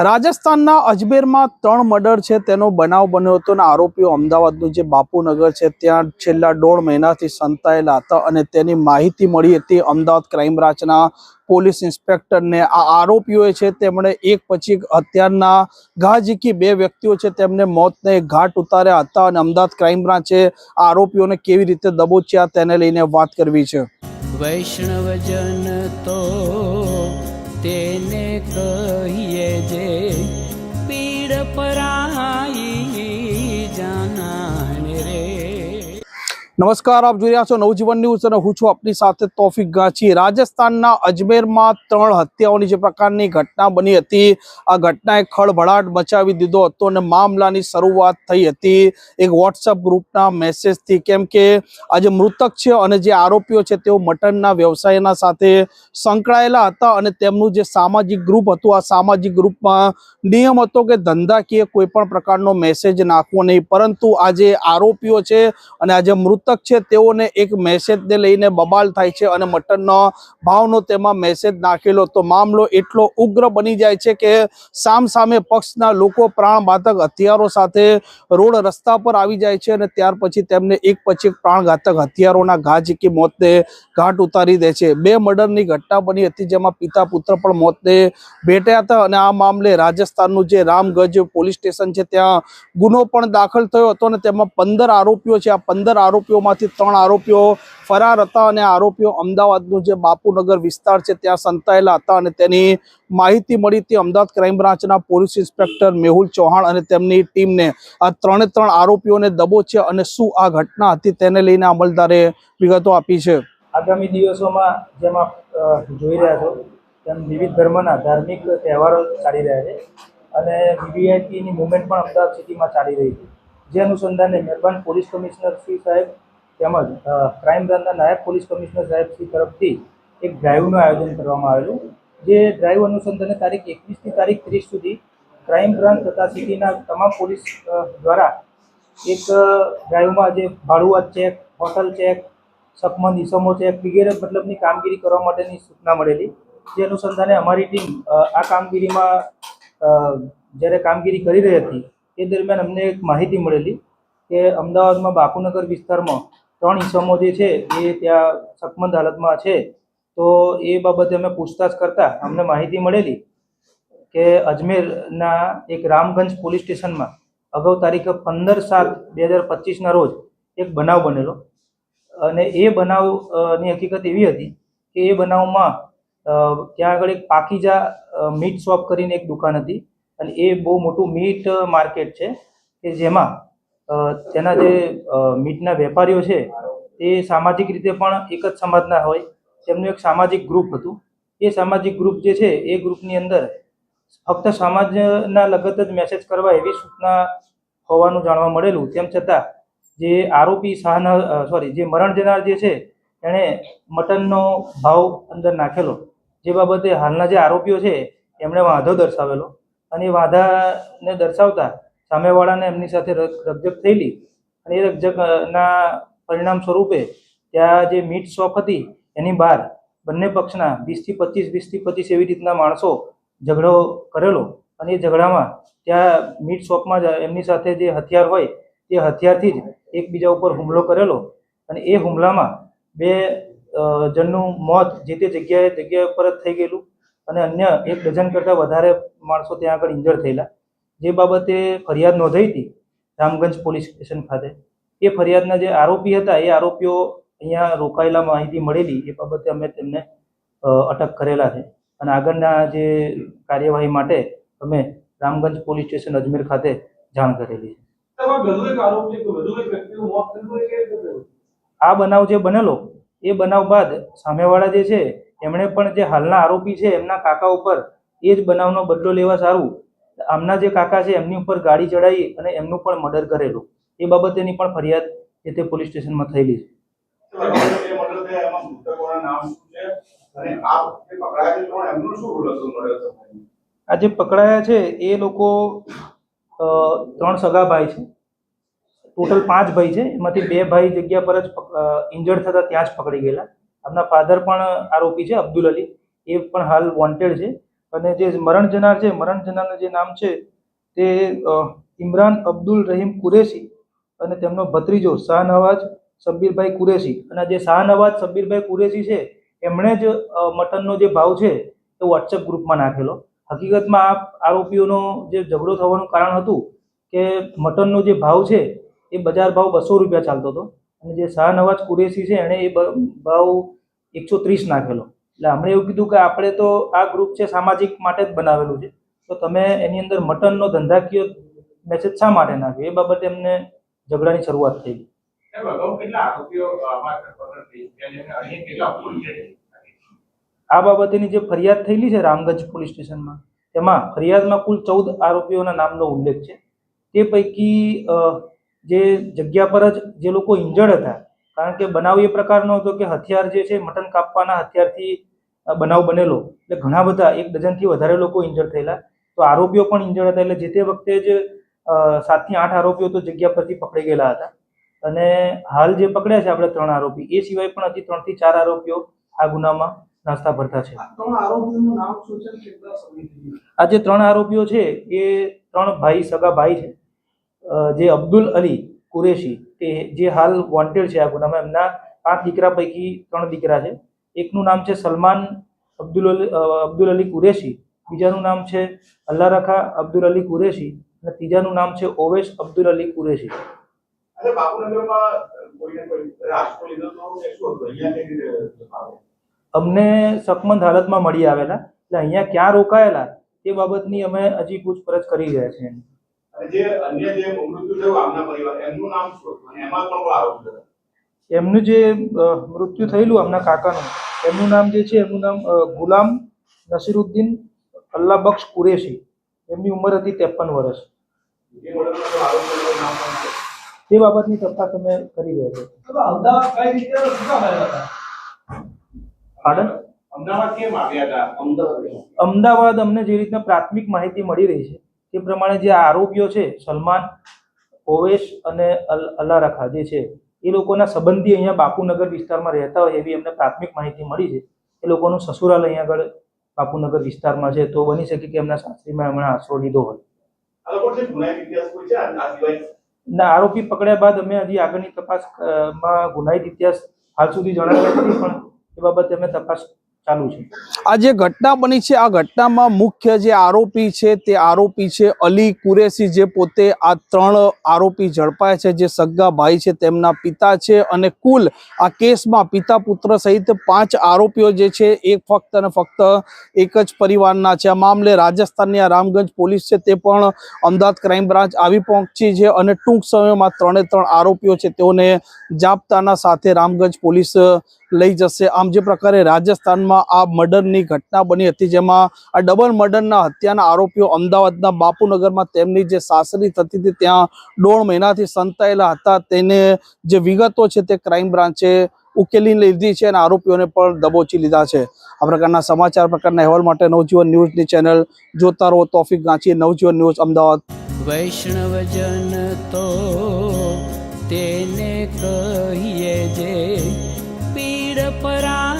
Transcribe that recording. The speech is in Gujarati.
રાજસ્થાનના અજમેરમાં ત્રણ મર્ડર છે, તેનો બનાવ બન્યો હતો અને આરોપીઓ અમદાવાદનું જે બાપુનગર છે, ત્યાં છેલ્લા દોઢ મહિનાથી સંતાયેલા હતા અને તેની માહિતી મળી હતી અમદાવાદ ક્રાઇમ બ્રાન્ચના પોલીસ ઇન્સ્પેક્ટરને. આ આરોપીઓએ છે, તેમણે એક પછી અત્યારના ઘાજીકી બે વ્યક્તિઓ છે, તેમને મોતને ઘાટ ઉતાર્યા હતા અને અમદાવાદ ક્રાઇમ બ્રાન્ચે આરોપીઓને કેવી રીતે દબોચ્યા તેને લઈને વાત કરવી છે. વૈષ્ણવજન તો તેને કહીએ જે નમસ્કાર, આપ જોઈ રહ્યા છો નવજીવન ન્યૂઝ અને હું છું આપની સાથે તોફિક ગાંચી. રાજસ્થાનના અજમેરમાં ત્રણ હત્યાઓની જે પ્રકારની ઘટના બની હતી, આ ઘટનાએ ખળભળાટ મચાવી દીધો હતો અને મામલાની શરૂઆત થઈ હતી. એક વોટ્સઅપ ગ્રુપના મેસેજથી, કેમ કે આ જે મૃતક છે અને જે આરોપીઓ છે તેઓ મટનના વ્યવસાયના સાથે સંકળાયેલા હતા અને તેમનું જે સામાજિક ગ્રુપ હતું, આ સામાજિક ગ્રુપમાં નિયમ હતો કે ધંધાકીય કોઈ પણ પ્રકારનો મેસેજ નાખવો નહીં. પરંતુ આ જે આરોપીઓ છે અને આ જે મૃતક છે તેઓને એક મેસેજને લઈને બબાલ થાય છે અને મટનનો ભાવનો તેમાં મેસેજ નાખેલો. તો મામલો એટલો ઉગ્ર બની જાય છે કે સામ સામે પક્ષના લોકો પ્રાણઘાતક હથિયારો સાથે રોડ રસ્તા પર આવી જાય છે અને ત્યાર પછી તેમને એક પછી પ્રાણઘાતક હથિયારોના ઘા ઝીકી મોતને ઘાટ ઉતારી દે છે. બે મર્ડરની ઘટના બની હતી જેમાં પિતા પુત્ર પણ મોતને ભેટ્યા હતા અને આ મામલે રાજસ્થાનનું જે રામગંજ પોલીસ સ્ટેશન છે ત્યાં ગુનો પણ દાખલ થયો હતો અને તેમાં પંદર આરોપીઓ છે. આ પંદર આરોપીઓમાંથી ત્રણ આરોપીઓ ફરાર હતા અને આરોપીઓ અમદાવાદનું જે બાપુનગર વિસ્તાર છે, ત્યાં સંતાયેલા હતા અને તેની માહિતી મળી તે અમદાવાદ ક્રાઇમ બ્રાન્ચના પોલીસ ઇન્સ્પેક્ટર મેહુલ ચૌહાણ અને તેમની ટીમને આ ત્રણે ત્રણ આરોપીઓને દબોચ્યા અને શું આ ઘટના હતી તેને લઈને અમલદારે વિગતો આપી છે. આગામી દિવસોમાં જેમ આપ જોઈ રહ્યા છો, તેમ વિવિધ ધર્મના ધાર્મિક તહેવારો ચાલી રહ્યા છે અને વીવીઆઈપીની મુવમેન્ટ પણ અમદાવાદ સિટીમાં ચાલી રહી છે. જે અનુસંધાને મહેરબાન પોલીસ કમિશનર શ્રી સાહેબ તેમજ ક્રાઇમ બ્રાન્ચના નાયબ પોલીસ કમિશનર સાહેબ શ્રી તરફથી એક ડ્રાઈવનું આયોજન કરવામાં આવેલું. જે ડ્રાઈવ અનુસંધાને તારીખ એકવીસથી તારીખ ત્રીસ સુધી ક્રાઇમ બ્રાન્ચ તથા સિટીના તમામ પોલીસ દ્વારા એક ડ્રાઈવમાં જે ભાડુઆત ચેક હોટલ ચેક સપમન ઇસમો ચેક વગેરે મતલબની કામગીરી કરવા માટેની સૂચના મળેલી. જે અનુસંધાને અમારી ટીમ આ કામગીરીમાં જ્યારે કામગીરી કરી રહી હતી, એ દરમિયાન અમને એક માહિતી મળેલી કે અમદાવાદમાં બાપુનગર વિસ્તારમાં ત્રણ ઈસમો જે છે, એ ત્યાં સકમંદ હાલતમાં છે. તો એ બાબતે અમે પૂછતાછ કરતા, અમને માહિતી મળેલી કે અજમેરના એક રામગંજ પોલીસ સ્ટેશનમાં અગાઉ તારીખ પંદર સાત બે હજાર પચીસના રોજ એક બનાવ બનેલો. અને એ બનાવની હકીકત એવી હતી કે એ બનાવમાં ત્યાં આગળ એક પાકીજા મીટ શોપ કરીને એક દુકાન હતી. અને એ બહુ મોટું મીટ માર્કેટ છે કે જેમાં તેના જે મીટના વેપારીઓ છે, એ સામાજિક રીતે પણ એક જ સમાજના હોય. તેમનું એક સામાજિક ગ્રુપ હતું. એ સામાજિક ગ્રુપ જે છે, એ ગ્રુપની અંદર ફક્ત સમાજના લગત જ મેસેજ કરવા એવી સૂચના હોવાનું જાણવા મળેલું. તેમ છતાં, જે આરોપી શાહના સોરી જે મરણ જનાર જે છે, એણે મટનનો ભાવ અંદર નાખેલો. જે બાબતે હાલના જે આરોપીઓ છે, એમણે વાંધો દર્શાવેલો. અને વાંધાને દર્શાવતા સામેવાળાને એમની સાથે રક- રકઝક થયેલી અને એ રકઝકના પરિણામ સ્વરૂપે ત્યાં જે મીટ શોપ હતી એની બહાર બંને પક્ષના વીસથી પચીસ વીસથી પચીસ એવી રીતના માણસો ઝઘડો કરેલો અને એ ઝઘડામાં ત્યાં મીટ શોપમાં જ એમની સાથે જે હથિયાર હોય તે હથિયારથી જ એકબીજા ઉપર હુમલો કરેલો અને એ હુમલામાં બે જણનું મોત જે તે જગ્યાએ, જગ્યા ઉપર જ થઈ ગયેલું અને અન્ય એક ડઝન કરતાં વધારે માણસો ત્યાં આગળ ઇન્જર્ડ થયેલા. જે બાબતે ફરિયાદ નોંધાઈ હતી રામગંજ પોલીસ સ્ટેશન ખાતે એ ફરિયાદના જે આરોપી હતા એ આરોપીઓ અહીંયા રોકાયેલા માહિતી મળેલી એ બાબતે અમે તેમને અટક કરેલા છે અને આગળના જે કાર્યવાહી માટે અમે રામગંજ પોલીસ સ્ટેશન અજમેર ખાતે જાણ કરેલી છે? આ બનાવ જે બનેલો એ બનાવ બાદ સામેવાળા જે છે એમણે પણ જે હાલના આરોપી છે એમના કાકા ઉપર એ જ બનાવનો બદલો લેવા સારું આમના જે કાકા છે, એમની ઉપર ગાડી ચડાવી અને એમનું પણ મર્ડર કરેલું. એ બાબતેની પણ ફરિયાદ એ તે પોલીસ સ્ટેશનમાં થયેલી છે. આ જે પકડાયા છે, એ લોકો ત્રણ સગા ભાઈ છે. ટોટલ પાંચ ભાઈ છે. એમાંથી બે ભાઈ જગ્યા પર જ ઇન્જર્ડ થતા ત્યાં જ પકડી ગયેલા. આમના ફાધર પણ આરોપી છે, અબ્દુલ અલી. એ પણ હાલ વોન્ટેડ છે. અને જે મરણ જનાર છે, મરણ જનારનું જે નામ છે, તે ઇમરાન અબ્દુલ રહીમ કુરેશી અને તેમનો ભત્રીજો શાહનવાજ સબ્બીરભાઈ કુરેશી. અને જે શાહનવાજ સબ્બીરભાઈ કુરેશી છે, એમણે જ મટનનો જે ભાવ છે, એ વોટ્સએપ ગ્રુપમાં નાખેલો. હકીકતમાં આ આરોપીઓનો જે ઝઘડો થવાનું કારણ હતું કે મટનનો જે ભાવ છે, એ બજાર ભાવ બસો રૂપિયા ચાલતો હતો. અને જે શાહનવાજ કુરેશી છે, એણે એ ભાવ એકસો ત્રીસ નાખેલો. એટલે હમણાં એવું કીધું કે આપણે તો આ ગ્રુપ છે સામાજિક માટે જ બનાવેલું છે. તો તમે એની અંદર મટનનો ધંધાકીય મેસેજ શા માટે નાખ્યો? એ બાબતે એમને ઝઘડાની શરૂઆત થઈ. આ બાબતેની જે ફરિયાદ થયેલી છે રામગંજ પોલીસ સ્ટેશનમાં તેમાં ફરિયાદમાં કુલ ચૌદ આરોપીઓના નામનો ઉલ્લેખ છે. તે પૈકી જે જગ્યા પર જ જે લોકો ઇન્જર્ડ હતા કારણ કે બનાવ એ પ્રકારનો હતો કે હથિયાર જે છે મટન કાપવાના હથિયારથી બનાવ બનેલો. એટલે ઘણા બધા એક ડઝનથી વધારે લોકો ઇન્જર થયેલા. તો આરોપીઓ પણ ઇન્જર હતા એટલે જે તે વખતે જ સાતથી આઠ આરોપીઓ તો જગ્યા પરથી પકડી ગયેલા હતા. અને હાલ જે પકડ્યા છે આપણે ત્રણ આરોપી એ સિવાય પણ હજી ત્રણથી ચાર આરોપીઓ આ ગુનામાં નાસ્તા ભરતા છે. આ જે ત્રણ આરોપીઓ છે એ ત્રણ ભાઈ સગા ભાઈ છે. જે અબ્દુલ અલી કુરેશી તે જે હાલ વોન્ટેડ છે આ ગુનામાં. એમના પાંચ દીકરા પૈકી ત્રણ દીકરા છે. એકનું નામ છે સલમાન અબ્દુલ અલી અબ્દુલ અલી કુરેશી બીજાનું નામ છે અલ્લા રખા અબ્દુલ અલી કુરેશી અને ત્રીજાનું નામ છે ઓવેશ અબ્દુલ અલી કુરેશી. અમને સકમંદ હાલતમાં મળી આવેલા. એટલે અહીંયા ક્યાં રોકાયેલા તે બાબતની અમે હજી પૂછપરછ કરી રહ્યા છીએ. જે અન્ય જે મૃત્યુ થયું આમના પરિવાર એમનું નામ શું એમાં પણ આરોપી એમનું જે મૃત્યુ થયેલું એમના કાકાનું એમનું નામ જે છે એમનું નામ ગુલામ નસીરુદ્દીન અલ્લાબક્ષ કુરેશી. એમની ઉંમર હતી ત્રેપન વર્ષ. તે બાબતની તપાસ અમે કરી રહ્યા છો. અમદાવાદ અમને જે રીતના પ્રાથમિક માહિતી મળી રહી છે તે પ્રમાણે જે આરોપીઓ છે સલમાન ઓવેશ અને અલ અલ્લા જે છે એ લોકોના સંબંધી અહીંયા બાપુનગર વિસ્તારમાં રહેતા હોય એવી અમને પ્રાથમિક માહિતી મળી છે. એ લોકોનું સસુરાલ અહીંયા આગળ બાપુનગર વિસ્તારમાં છે તો બની શકે કે એમના સાસરીમાં એમણે આશરો લીધો હોય. ના આરોપી પકડ્યા બાદ અમે હજી આગળની તપાસમાં ગુનાહિત ઇતિહાસ હાલ સુધી જણાવ્યા નથી પણ એ બાબતે અમે તપાસ ચાલુ છે. આ જે ઘટના બની છે, આ ઘટનામાં મુખ્ય જે આરોપી છે, તે આરોપી છે અલી કુરેશી, જે પોતે આ ત્રણ આરોપી ઝડપાય છે. જે સગા ભાઈ છે, તેમના પિતા છે અને કુલ આ કેસમાં પિતા પુત્ર સહિત પાંચ આરોપીઓ જે છે એ ફક્ત અને ફક્ત એક જ પરિવારના છે. આ મામલે રાજસ્થાનની આ રામગંજ પોલીસ છે, તે પણ અમદાવાદ ક્રાઇમ બ્રાન્ચ આવી પહોંચી છે અને ટૂંક સમયમાં ત્રણે ત્રણ આરોપીઓ છે, તેઓને જાપ્તાના સાથે રામગંજ પોલીસ લઈ જશે. આમ જે પ્રકારે રાજસ્થાનમાં આ મર્ડરની ઘટના બની હતી, જેમાં આ ડબલ મર્ડરના હત્યાના આરોપીઓ અમદાવાદના બાપુનગરમાં તેમની જે સાસરી થતી હતી, ત્યાં દોઢ મહિનાથી સંતાયેલા હતા. તેને જે વિગતો છે તે ક્રાઇમ બ્રાન્ચે ઉકેલી લીધી છે અને આરોપીઓને પણ દબોચી લીધા છે. આ પ્રકારના સમાચાર પ્રકારના અહેવાલ માટે નવજીવન ન્યૂઝની ચેનલ જોતા રહો. તોફિક ગાંચી નવજીવન ન્યૂઝ, અમદાવાદ. વૈષ્ણવજન તો તેને કહીએ જે temporada.